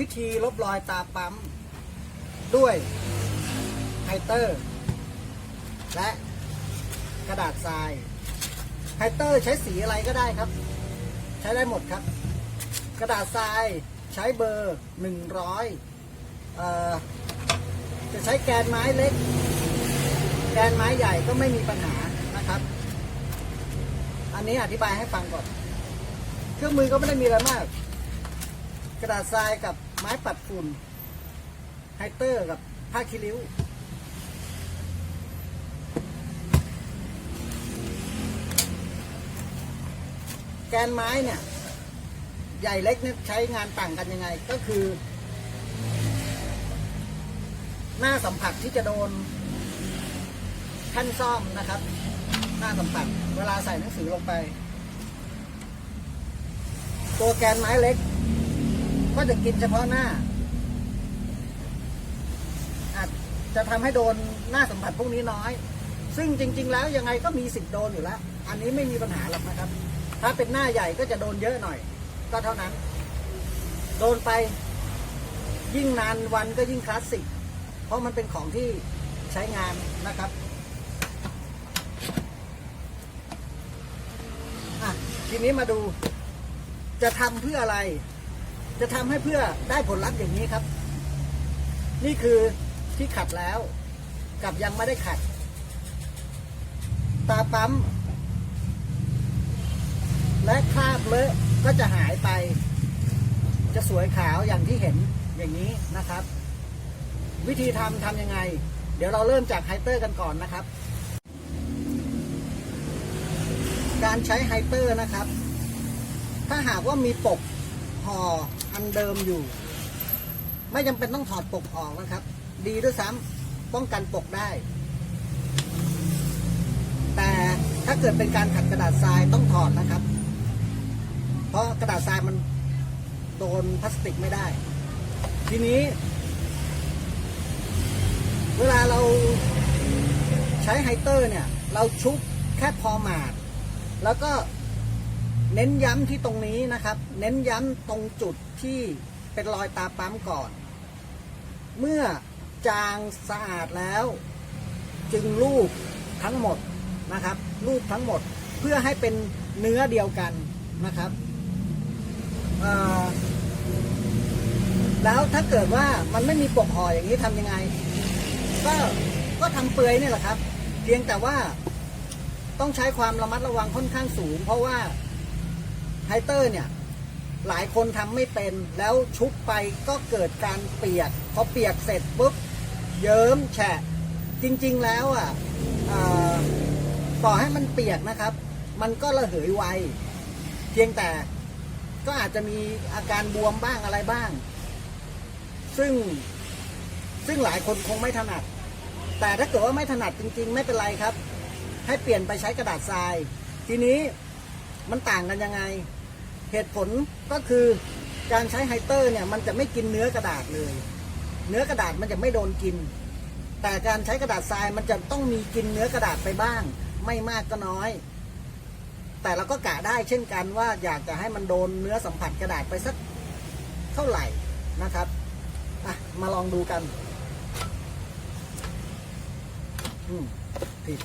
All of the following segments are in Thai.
วิธีลบรอยตาปั๊ม ด้วยไฮเตอร์ และกระดาษทรายไฮเตอร์ใช้สีอะไรก็ได้ครับ ใช้ได้หมดครับ กระดาษทรายใช้เบอร์หนึ่งร้อยจะใช้แกนไม้เล็ก แกนไม้ใหญ่ก็ไม่มีปัญหานะครับ อันนี้อธิบายให้ฟังก่อน เครื่องมือก็ไม่ได้มีอะไรมาก กระดาษทรายกับ ไม้ปัดฝุ่นไฮเตอร์กับผ้าคีริ้ว แกนไม้เนี่ย ใหญ่เล็กเนี่ยใช้งานต่างกันยังไง ก็คือ หน้าสัมผัสที่จะโดนท่นซ่อมนะครับ หน้าสัมผัส เวลาใส่หนังสือลงไป ตัวแกนไม้เล็ก ก็จะกินเฉพาะหน้า อาจจะทำให้โดนหน้าสัมผัสพวกนี้น้อย ซึ่งจริง ๆ แล้วยังไงก็มีสิทธิ์โดนอยู่แล้ว อันนี้ไม่มีปัญหาหรอกนะครับ ถ้าเป็นหน้าใหญ่ก็จะโดนเยอะหน่อย ก็เท่านั้น โดนไปยิ่งนานวันก็ยิ่งคลาสสิก เพราะมันเป็นของที่ใช้งานนะครับอะทีนี้มาดูจะทำเพื่ออะไร จะทำให้เพื่อได้ผลลัพธ์อย่างนี้ครับ นี่คือที่ขัดแล้ว กับยังไม่ได้ขัด ตาปั๊ม และคราบเลอะก็จะหายไป จะสวยขาวอย่างที่เห็นอย่างนี้นะครับ วิธีทำทำยังไง เดี๋ยวเราเริ่มจากไฮเตอร์กันก่อนนะครับ การใช้ไฮเตอร์นะครับ ถ้าหากว่ามีปกห่อ อันเดิมอยู่ ไม่จำเป็นต้องถอดปกออกนะครับ ดีด้วยซ้ำป้องกันปกได้ แต่ถ้าเกิดเป็นการขัดกระดาษทรายต้องถอดนะครับ เพราะกระดาษทรายมันโดนพลาสติกไม่ได้ ทีนี้ เวลาเราใช้ไฮเตอร์เนี่ย เราชุบแค่พอหมาด แล้วก็ เน้นย้ำที่ตรงนี้นะครับ เน้นย้ำตรงจุดที่เป็นรอยตาปั๊มก่อน เมื่อจางสะอาดแล้ว จึงลูบทั้งหมดนะครับลูบทั้งหมดเพื่อให้เป็นเนื้อเดียวกันนะครับแล้วถ้าเกิดว่ามันไม่มีปกห่ออย่างนี้ทำยังไง ก็ก็ทำเปลือยนี่แหละครับ เพียงแต่ว่าต้องใช้ความระมัดระวังค่อนข้างสูง เพราะว่า ไฮเตอร์เนี่ยหลายคนทำไม่เป็นแล้วชุบไปก็เกิดการเปียกพอเปียกเสร็จปุ๊บเยิ้มแฉะจริงๆแล้วอะอ่อต่อให้มันเปียกนะครับ มันก็ระเหยไวเพียงแต่ก็อาจจะมีอาการบวมบ้างอะไรบ้าง ซึ่งซึ่งหลายคนคงไม่ถนัด แต่ถ้าเกิดว่าไม่ถนัดจริง ๆ ไม่เป็นไรครับ ให้เปลี่ยนไปใช้กระดาษทราย ทีนี้มันต่างกันยังไง เหตุผลก็คือการใช้ไฮเตอร์เนี่ยมันจะไม่กินเนื้อกระดาษเลย เนื้อกระดาษมันจะไม่โดนกิน แต่การใช้กระดาษทรายมันจะต้องมีกินเนื้อกระดาษไปบ้าง ไม่มากก็น้อย แต่เราก็กะได้เช่นกันว่าอยากจะให้มันโดนเนื้อสัมผัสกระดาษไปสักเท่าไหร่นะครับอะมาลองดูกัน อืมผิด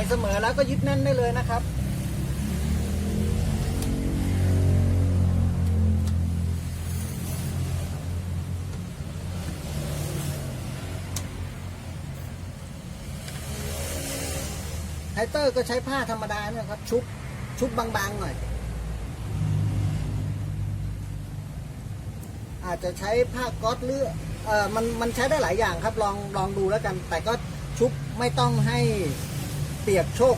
ใส่เสมอแล้วก็ยึดแน่นได้เลยนะครับไฮเตอร์ก็ใช้ผ้าธรรมดาเนี่ยครับ ชุบ ชุบบางๆหน่อย อาจจะใช้ผ้าก๊อตหรือเออมันมันใช้ได้หลายอย่างครับ ลองลองดูแล้วกัน แต่ก็ชุบไม่ต้องให้ เปียกโชก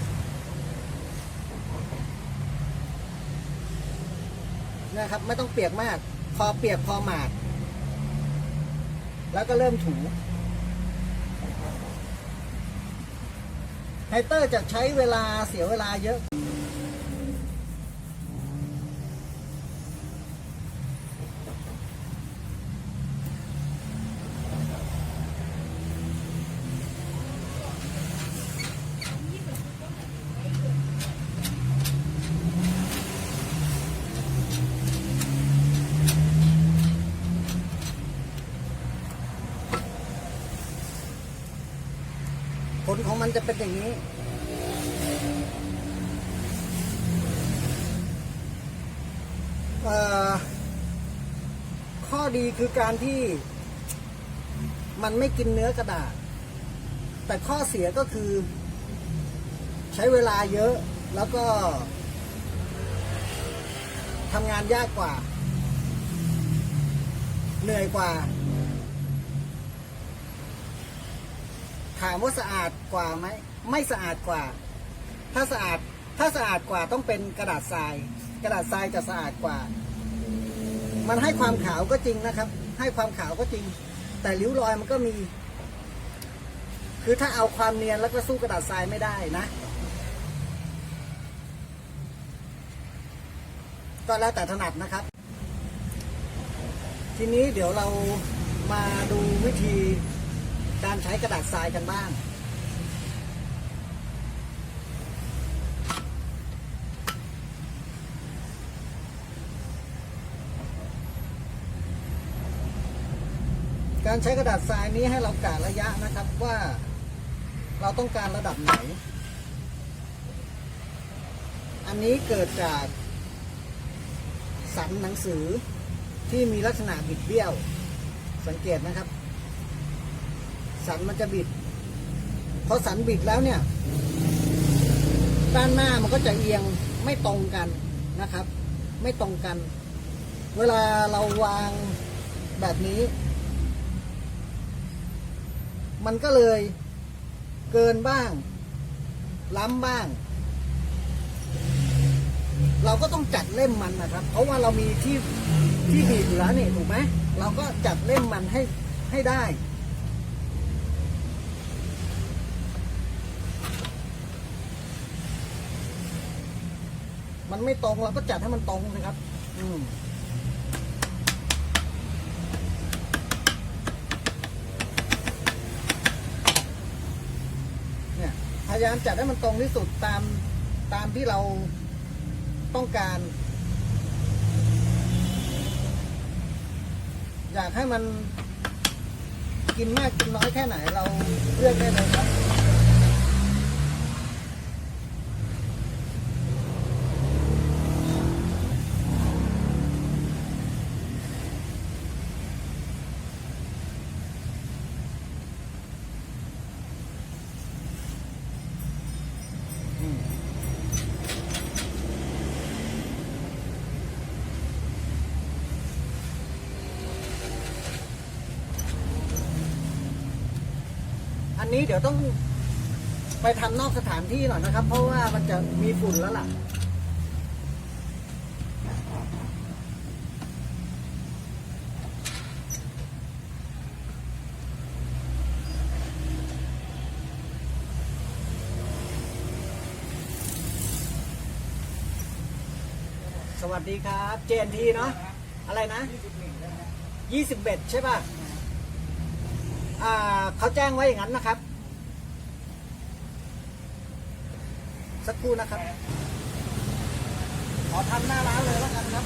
นะครับ ไม่ต้องเปียกมาก พอเปียกพอหมาด แล้วก็เริ่มถูไฮเตอร์จะใช้เวลาเสียเวลาเยอะ ของมันจะเป็นอย่างนี้ ข้อดีคือการที่มันไม่กินเนื้อกระดาษ แต่ข้อเสียก็คือ ใช้เวลาเยอะแล้วก็ทำงานยากกว่า เหนื่อยกว่า ถามว่าสะอาด กว่าไหมไม่สะอาดกว่า ถ้าสะอาดถ้าสะอาดกว่าต้องเป็นกระดาษทราย กระดาษทรายจะสะอาดกว่า มันให้ความขาวก็จริงนะครับ ให้ความขาวก็จริง แต่ริ้วรอยมันก็มี คือถ้าเอาความเนียนแล้วก็สู้กระดาษทรายไม่ได้นะก็แล้วแต่ถนัดนะครับ ทีนี้เดี๋ยวเรามาดูวิธีการใช้กระดาษทรายกันบ้าง การใช้กระดาษทรายนี้ให้เรากะระยะนะครับว่า เราต้องการระดับไหน อันนี้เกิดจากสันหนังสือที่มีลักษณะบิดเบี้ยว สังเกตนะครับ สันมันจะบิดพอสันบิดแล้วเนี่ย ด้านหน้ามันก็จะเอียงไม่ตรงกันนะครับ ไม่ตรงกัน เวลาเราวางแบบนี้ มันก็เลยเกินบ้าง ล้ำบ้าง เราก็ต้องจัดเล่มมันนะครับ เพราะว่าเรามีที่ที่บีบอยู่แล้วนี่ถูกไหมเราก็จัดเล่มมันให้ให้ได้มันไม่ตรงเราก็จัดให้มันตรงนะครับ อืม เนี่ยพยายามจัดให้มันตรงที่สุดตามตามที่เราต้องการ อยากให้มันกินมากกินน้อยแค่ไหนเราเลือกได้เลยครับ นี้เดี๋ยวต้องไปทำนอกสถานที่หน่อยนะครับ เพราะว่ามันจะมีฝุ่นแล้วล่ะ สวัสดีครับ เจนทีเนาะอะไรนะยี่สิบเอ็ดใช่ป่ะ เขาแจ้งไว้อย่างนั้นนะครับ สักครู่นะครับ ขอทำหน้าร้านเลยแล้วกันครับ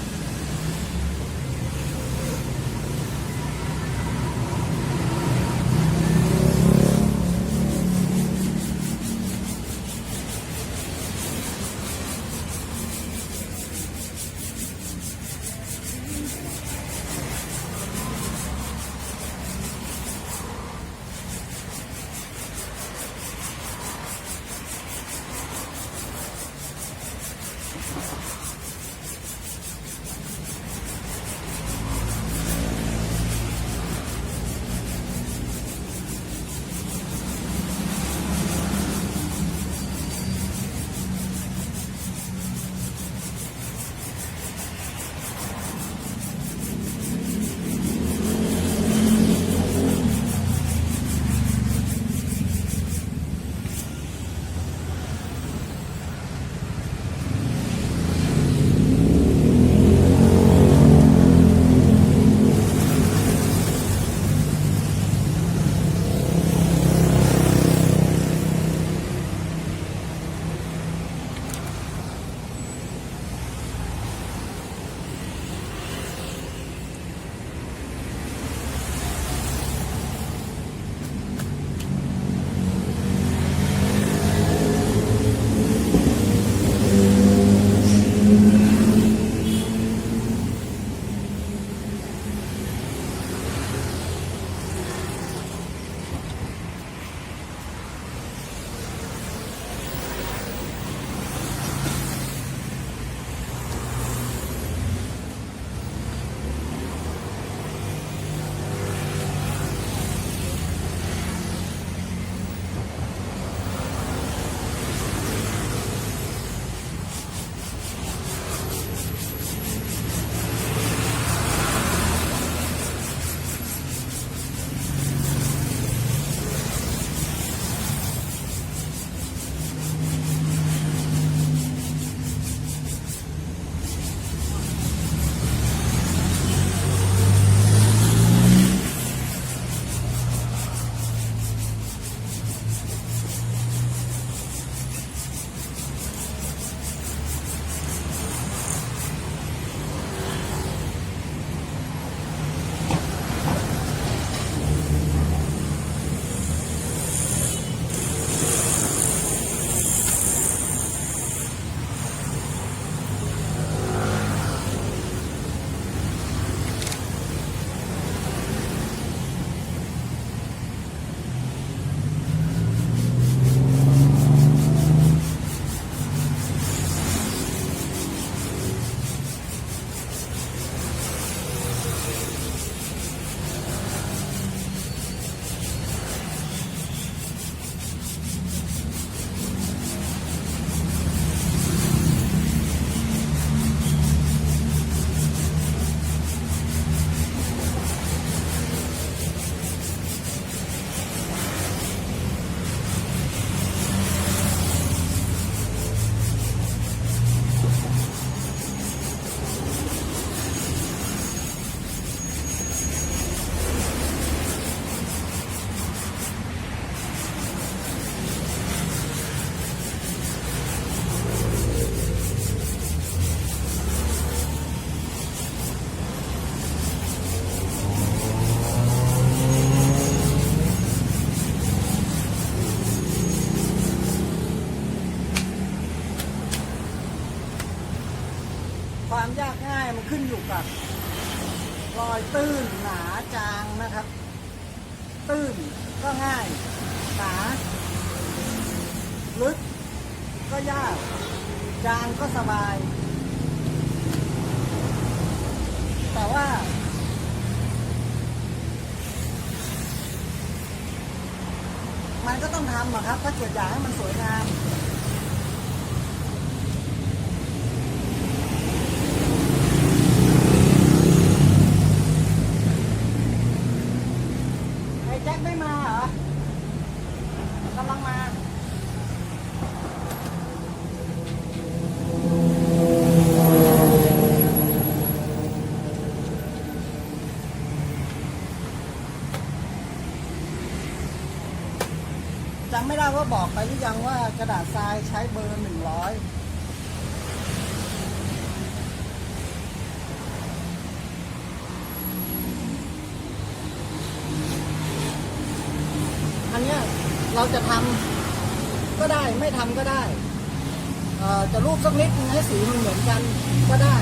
มันขึ้นอยู่กับรอยตื้นหนาจางนะครับ ตื้นก็ง่าย หนาลึกก็ยาก จางก็สบาย แต่ว่า มันก็ต้องทำอะครับ ถ้าเกิดอยากให้มันสวยงาม แจ็คไม่มาเหรอกำลังมาจำไม่ได้ว่าบอกไปหรือยังว่ากระดาษทรายใช้เบอร์หนึ่งร้อยอันเนี้ย เราจะทำก็ได้ไม่ทำก็ได้จะรูปสักนิดให้สีมันเหมือนกันก็ได้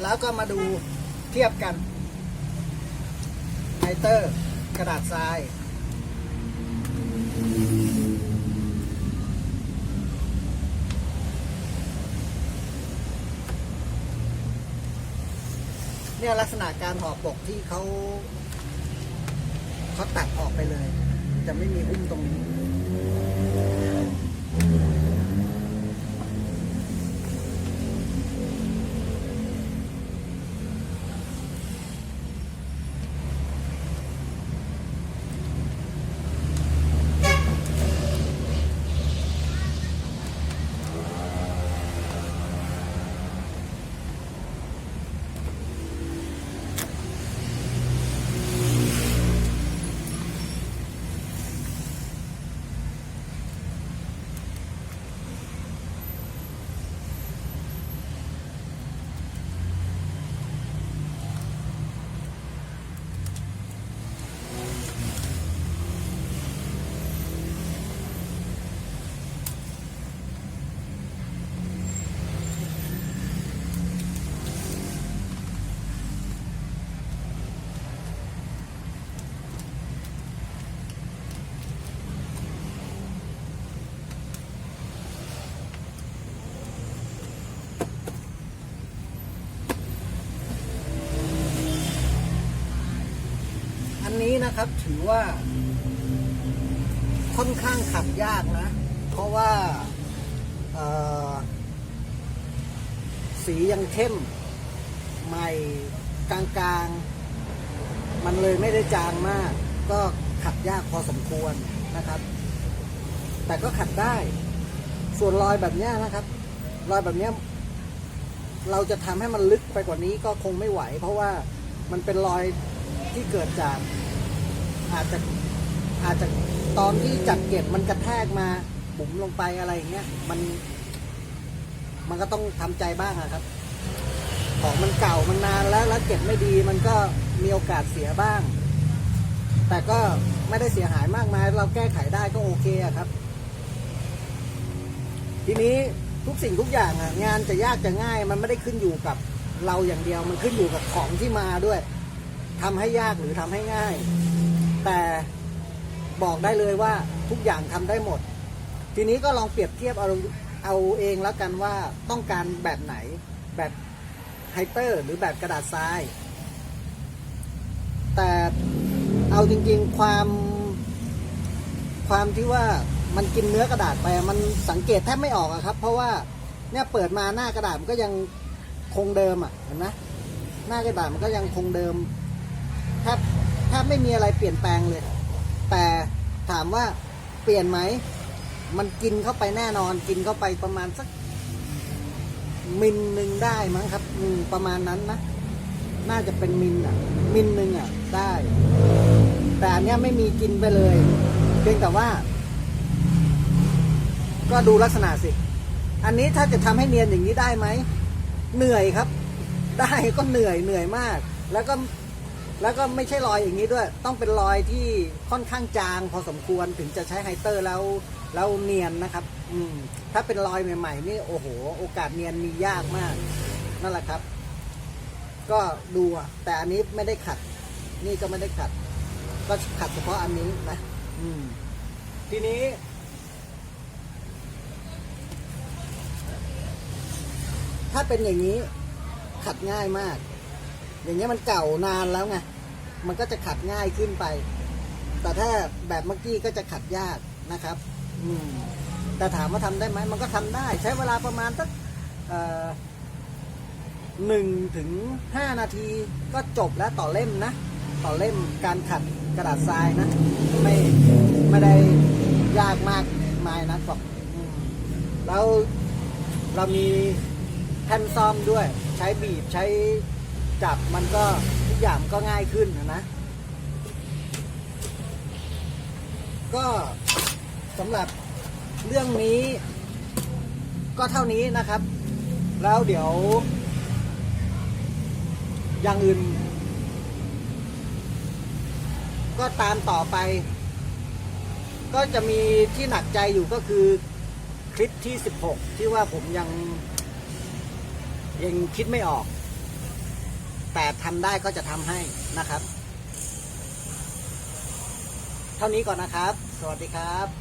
ร็จแล้วก็มาดูเทียบกันไนเตอร์กระดาษทรายเนี่ยลักษณะการห่อปกที่เขาเขาตัดออกไปเลย จะไม่มีหุ้มตรงนี้ ถือว่า ค่อนข้างขัดยากนะ เพราะว่าสียังเข้ม ใหม่กลางๆ มันเลยไม่ได้จางมาก ก็ขัดยากพอสมควรนะครับ แต่ก็ขัดได้ ส่วนรอยแบบนี้นะครับ รอยแบบนี้เราจะทำให้มันลึกไปกว่านี้ก็คงไม่ไหว เพราะว่ามันเป็นรอยที่เกิดจาก อาจจะอาจจะตอนที่จัดเก็บมันกระแทกมาบุ๋มลงไปอะไรอย่างเงี้ยมัน มันก็ต้องทำใจบ้างอะครับ ของมันเก่ามันนานแล้วแล้วเก็บไม่ดีมันก็มีโอกาสเสียบ้าง แต่ก็ไม่ได้เสียหายมากมาย เราแก้ไขได้ก็โอเคอะครับ ทีนี้ทุกสิ่งทุกอย่างอะงานจะยากจะง่าย มันไม่ได้ขึ้นอยู่กับเราอย่างเดียวมันขึ้นอยู่กับของที่มาด้วยทำให้ยากหรือทำให้ง่าย แต่บอกได้เลยว่าทุกอย่างทำได้หมด ทีนี้ก็ลองเปรียบเทียบเอาเอาเองแล้วกันว่าต้องการแบบไหนแบบไฮเตอร์หรือแบบกระดาษทราย แต่เอาจริงๆความความที่ว่ามันกินเนื้อกระดาษไปมันสังเกตแทบไม่ออกอะครับ เพราะว่าเนี่ยเปิดมาหน้ากระดาษมันก็ยังคงเดิมอะเห็นไหมหน้ากระดาษมันก็ยังคงเดิมแทบ แทบไม่มีอะไรเปลี่ยนแปลงเลย แต่ถามว่าเปลี่ยนไหม มันกินเข้าไปแน่นอน กินเข้าไปประมาณสักมิลหนึ่งได้มั้งครับประมาณนั้นนะ น่าจะเป็นมิลอะ มิลหนึ่งอะ ได้ แต่อันเนี้ยไม่มีกินไปเลย เพียงแต่ว่า ก็ดูลักษณะสิ อันนี้ถ้าจะทำให้เนียนอย่างนี้ได้ไหม เหนื่อยครับ ได้ก็เหนื่อยเหนื่อยมาก แล้วก็ แล้วก็ไม่ใช่รอยอย่างนี้ด้วย ต้องเป็นรอยที่ค่อนข้างจางพอสมควรถึงจะใช้ไฮเตอร์แล้วแล้วเนียนนะครับ อืม ถ้าเป็นรอยใหม่ ๆ นี่โอ้โห โอกาสเนียนมียากมาก นั่นแหละครับ ก็ดูแต่อันนี้ไม่ได้ขัด นี่ก็ไม่ได้ขัด ก็ขัดเฉพาะอันนี้นะอืม ทีนี้ถ้าเป็นอย่างนี้ขัดง่ายมาก อย่างเงี้ยมันเก่านานแล้วไง มันก็จะขัดง่ายขึ้นไป แต่ถ้าแบบเมื่อกี้ก็จะขัดยากนะครับ อืมแต่ถามว่าทำได้ไหมมันก็ทำได้ ใช้เวลาประมาณสักเอ่อหนึ่งถึงห้านาทีก็จบแล้วต่อเล่มนะ ต่อเล่มการขัดกระดาษทรายนะ ไม่ไม่ได้ยากมากมายนะบอกแล้วเรามีแท่นซ่อมด้วย ใช้บีบใช้ จับมันก็ทุกอย่างก็ง่ายขึ้นนะ ก็สำหรับเรื่องนี้ ก็เท่านี้นะครับ แล้วเดี๋ยว อย่างอื่น ก็ตามต่อไป ก็จะมีที่หนักใจอยู่ก็คือคลิปที่ 16 ที่ว่าผมยังยังคิดไม่ออก แต่ทำได้ก็จะทำให้นะครับ เท่านี้ก่อนนะครับ สวัสดีครับ